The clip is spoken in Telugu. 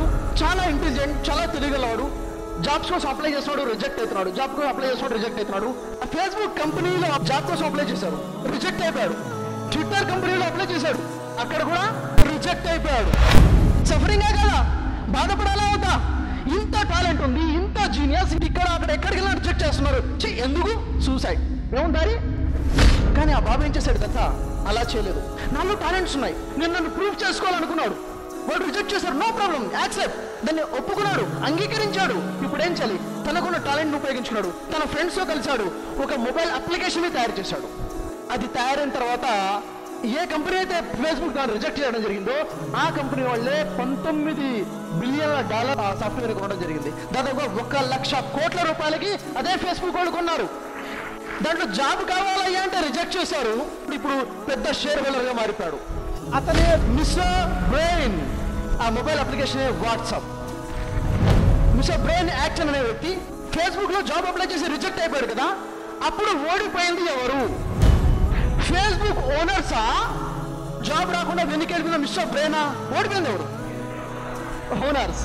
ఉన్నాడు చాలా ఇంటెలిజెంట్ చాలా తెలియగలవాడు. జాబ్స్ కోసం అప్లై చేస్తున్నాడు రిజెక్ట్ అవుతున్నాడు. జాబ్ కోసం అప్లై చేస్తున్నాడు రిజెక్ట్ అవుతున్నాడు. ఆ ఫేస్బుక్ కంపెనీలో జాబ్ కోసం అప్లై చేశాడు. రిజెక్ట్ అయిపోయాడు. ట్విట్టర్ కంపెనీలో అప్లై చేశాడు. అక్కడ కూడా రిజెక్ట్ అయిపోయాడు. సఫరింగే కదా? బాధపడాలా అవుతా ఇంత టాలెంట్ ఉంది ఇంత జీనియస్ ఇక్కడ అక్కడ ఎక్కడికి వెళ్ళినా రిజెక్ట్ చేస్తున్నారు. ఎందుకు? సూసైడ్ ఏముంటారి కానీ ఆ బాబు ఏం చేశాడు కదా అలా చేయలేదు. నాలో టాలెంట్స్ ఉన్నాయి. నేను నన్ను ప్రూవ్ చేసుకోవాలనుకున్నాడు. వాడు రిజెక్ట్ చేశారు నో ప్రాబ్లం యాక్సెప్ట్ దాన్ని ఒప్పుకున్నాడు. అంగీకరించాడు. ఇప్పుడు ఏం చేయాలి? తనకున్న టాలెంట్ ఉపయోగించుకున్నాడు. తన ఫ్రెండ్స్తో కలిశాడు. ఒక మొబైల్ అప్లికేషన్ తయారు చేశాడు. అది తయారైన తర్వాత ఏ కంపెనీ అయితే ఫేస్బుక్ దాన్ని రిజెక్ట్ చేయడం జరిగిందో ఆ కంపెనీ వాళ్ళే పంతొమ్మిది బిలియన్ల డాలర్ ఆ సాఫ్ట్వేర్ కొనడం జరిగింది. దాదాపుగా ఒక లక్ష కోట్ల రూపాయలకి అదే ఫేస్బుక్ వాళ్ళు కొన్నారు. దాంట్లో జాబ్ కావాలయ్యా అంటే రిజెక్ట్ చేశారు. ఇప్పుడు పెద్ద షేర్ హోల్డర్గా మారిపోయాడు. అతనే mister Brian mobile application WhatsApp mister Brian Acton అనే వ్యక్తి ఫేస్బుక్లో జాబ్ అప్లై చేసి రిజెక్ట్ అయిపోయాడు కదా అప్పుడు ఓడిపోయింది ఎవరు? ఫేస్బుక్ ఓనర్సా? జాబ్ రాకుండా వెనుకెళ్ళిన మిస్టర్ బ్రెయినా? ఓడిపోయింది ఎవరు? ఓనర్స్.